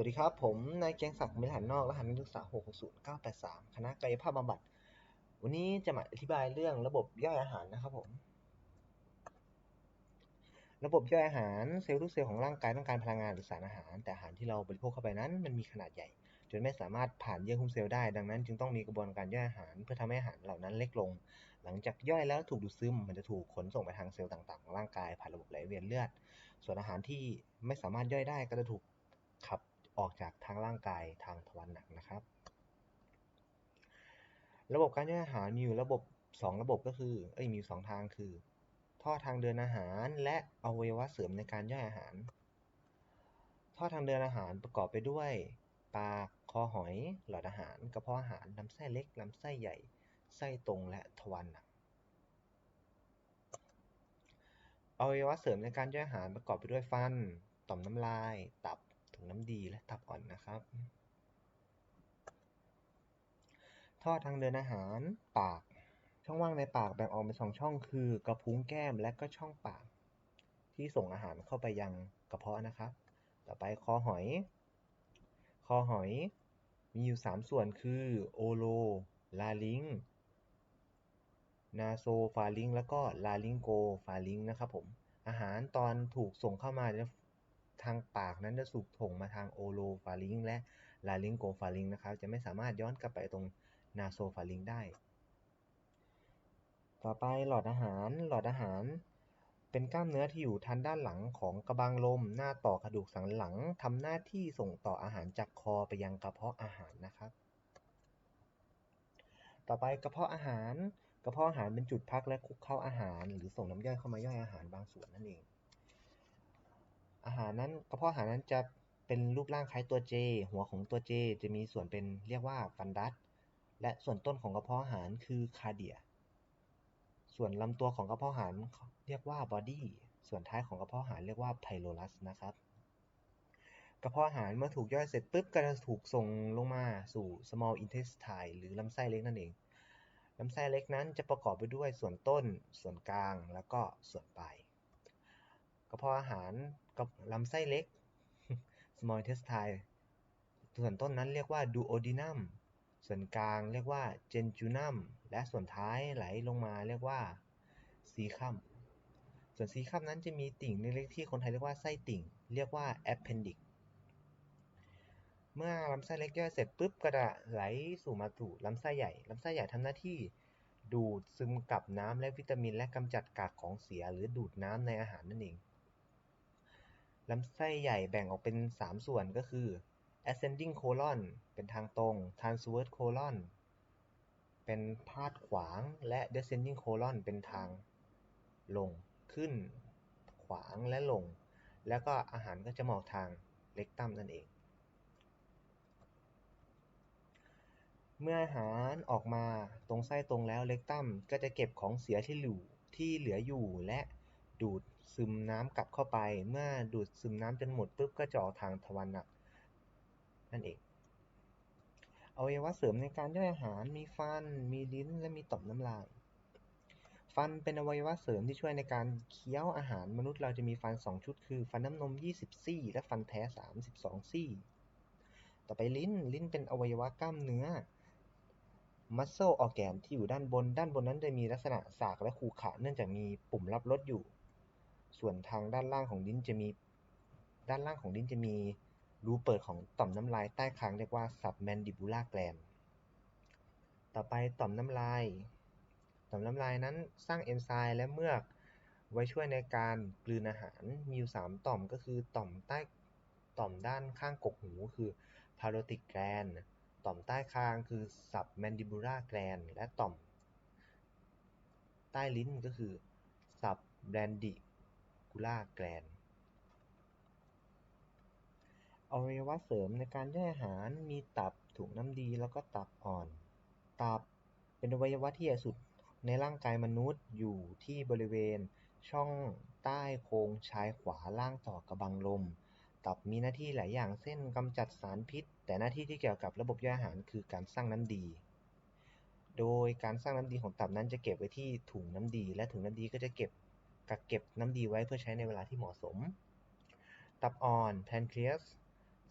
วัสดีครับ ผมนายเกียงศักดิ์มิลหันนอกรหัสนักศึกษา60983 คณะกายภาพบำบัด วันนี้จะมาอธิบายเรื่องระบบย่อยอาหารนะครับผม ระบบย่อยอาหารเซลล์ทุกเซลล์ของร่างกายต้องการพลังงานหรือสารอาหาร แต่อาหารที่เราบริโภคเข้าไปนั้น มันมีขนาดใหญ่ จนไม่สามารถผ่านเยื่อหุ้มเซลล์ได้ ดังนั้นจึงต้องมีกระบวนการย่อยอาหาร เพื่อทำให้อาหารเหล่านั้นเล็กลง หลังจากย่อยแล้วถูกดูดซึม มันจะถูกขนส่งไปทางเซลล์ต่างๆของร่างกายผ่านระบบไหลเวียนเลือด ส่วนอาหารที่ไม่สามารถย่อยได้ก็จะถูก ออกจากทางร่างกายทางทวารหนักนะครับ ระบบการย่อยอาหารมีอยู่ระบบ 2 ระบบก็คือเอ้ยมีสองทางคือ ท่อทางเดินอาหารและอวัยวะเสริมในการย่อยอาหาร ท่อทางเดินอาหารประกอบไปด้วยปากคอหอย หลอดอาหารกระเพาะอาหารลำไส้เล็กลำไส้ใหญ่ไส้ตรงและทวารหนักอวัยวะเสริมในการย่อยอาหารประกอบไปด้วยฟัน ต่อมน้ำลาย ตับ ถุงน้ำดีและตับอ่อนนะครับ ท่อทางเดินอาหารปาก ช่องว่างในปากแบ่งออกเป็นสองช่องคือกระพุ้งแก้มและก็ช่องปาก ที่ส่งอาหารเข้าไปยังกระเพาะนะครับ ต่อไปคอหอย คอหอยมีอยู่ 3 ส่วนคือโอโล ลาลิงนาโซฟาลิง แล้วก็ลาลิงโกฟาลิงนะครับผม อาหารตอนถูกส่งเข้ามา ทางปากนั้นจะถูกส่งมาทางโอโลฟาลิงและลาลิงโกฟาลิงนะครับ จะไม่สามารถย้อนกลับไปตรงนาโซฟาลิงได้ ต่อไปหลอดอาหารหลอดอาหาร เป็นกล้ามเนื้อที่อยู่ทางด้านหลังของกระบังลม หน้าต่อกระดูกสันหลังทำหน้าที่ส่งต่ออาหารจากคอไปยังกระเพาะอาหารนะครับ ต่อไปกระเพาะอาหารกระเพาะอาหารเป็นจุดพักและคุกเข้าอาหาร หรือส่งน้ำย่อยเข้ามาย่อยอาหารบางส่วนนั่นเอง อาหารนั้นกระเพาะอาหารนั้นจะเป็นรูปร่างคล้ายตัว J หัวของตัว J จะมีส่วนเป็นเรียกว่าฟันดัส และส่วนต้นของกระเพาะอาหารคือคาเดีย ส่วนลำตัวของกระเพาะอาหารเรียกว่าบอดี้ ส่วนท้ายของกระเพาะอาหารเรียกว่าไพโลรัสนะครับ กระเพาะอาหารเมื่อถูกย่อยเสร็จปุ๊บก็จะถูกส่งลงมาสู่ small intestine หรือลำไส้เล็กนั่นเอง ลำไส้เล็กนั้นจะประกอบไปด้วยส่วนต้น ส่วนกลาง แล้วก็ส่วนปลาย กระเพาะอาหาร กับลำไส้เล็ก small intestine ส่วนต้นนั้นเรียกว่า duodenum ส่วนกลางเรียกว่า jejunum และส่วนท้ายไหลลงมาเรียกว่าซีคัมส่วนซีคัมนั้นจะมีติ่งเล็กๆที่คนไทยเรียกว่าไส้ติ่ง เรียกว่า appendix เมื่อลำไส้เล็กย่อยเสร็จปุ๊บก็จะไหลสู่มาสู่ลำไส้ใหญ่ลำไส้ใหญ่ทำหน้าที่ดูดซึมกับน้ำและวิตามิน และกำจัดกากของเสีย หรือดูดน้ำในอาหารนั่นเอง ลำไส้ใหญ่แบ่งออกเป็น3ส่วนก็คือ ascending colon เป็นทางตรง transverse colon เป็นพาดขวางและ descending colon เป็นทางลงขึ้น ขวางและลง แล้วก็อาหารก็จะมองทางเล็กตัมนั่นเอง เมื่ออาหารออกมาตรงไส้ตรงแล้วเล็กตัมก็จะเก็บของเสียที่เหลือที่เหลืออยู่และ ดูดซึมน้ำกลับเข้าไป เมื่อดูดซึมน้ำจนหมดปุ๊บก็จะออกทางทวารหนักนั่นเองอวัยวะเสริมในการย่อยอาหารมีฟัน มีลิ้น และมีต่อมน้ำลาย ฟันเป็นอวัยวะเสริมที่ช่วยในการเคี้ยวอาหารมนุษย์เราจะมีฟัน 2 ชุดคือ ฟันน้ำนม 20 ซี่ และฟันแท้ 32 ซี่ ต่อไปลิ้น ลิ้นเป็นอวัยวะกล้ามเนื้อ muscle organ ที่อยู่ด้านบน ด้านบนนั้นจะมีลักษณะสากและขูขระเนื่องจากมีปุ่มรับรสอยู่ ส่วนทางด้านล่างของลิ้นจะมี ด้านล่างของลิ้นจะมีรูเปิดของต่อมน้ำลายใต้คางเรียกว่า submandibular gland ต่อไปต่อมน้ำลาย ต่อมน้ำลายนั้นสร้างเอนไซม์และเมือกไว้ช่วยในการกลืนอาหาร มีอยู่ 3 ต่อมก็คือต่อมใต้ต่อมด้านข้างกกหูคือ parotid gland ต่อมใต้คางคือ submandibular gland และต่อม ใต้ลิ้นก็คือ submandibular gland อวัยวะเสริมในการย่อยอาหารมีตับ ถุงน้ำดี แล้วก็ตับอ่อน ตับเป็นอวัยวะที่ใหญ่สุดในร่างกายมนุษย์อยู่ที่บริเวณช่องใต้โครงชายขวาล่างต่อกระบังลม ตับมีหน้าที่หลายอย่างเช่นกำจัดสารพิษ แต่หน้าที่ที่เกี่ยวกับระบบย่อยอาหารคือการสร้างน้ำดี โดยการสร้างน้ำดีของตับนั้นจะเก็บไว้ที่ถุงน้ำดี และถุงน้ำดีก็จะเก็บ กักเก็บน้ำดีไว้เพื่อใช้ในเวลาที่เหมาะสม ตับอ่อน pancreas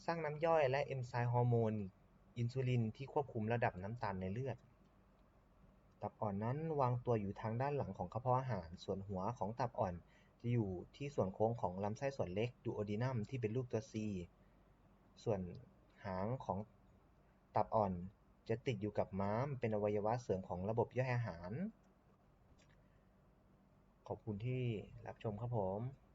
สร้างน้ำย่อยและเอนไซม์ฮอร์โมน อินซูลินที่ควบคุมระดับน้ำตาลในเลือด ตับอ่อนนั้นวางตัวอยู่ทางด้านหลังของกระเพาะอาหาร ส่วนหัวของตับอ่อนจะอยู่ที่ส่วนโค้งของลำไส้ส่วนเล็กดูโอดีนัมที่เป็นรูปตัว C ส่วนหางของตับอ่อนจะติดอยู่กับม้ามเป็นอวัยวะเสริมของระบบย่อยอาหาร ขอบคุณที่รับชมครับผม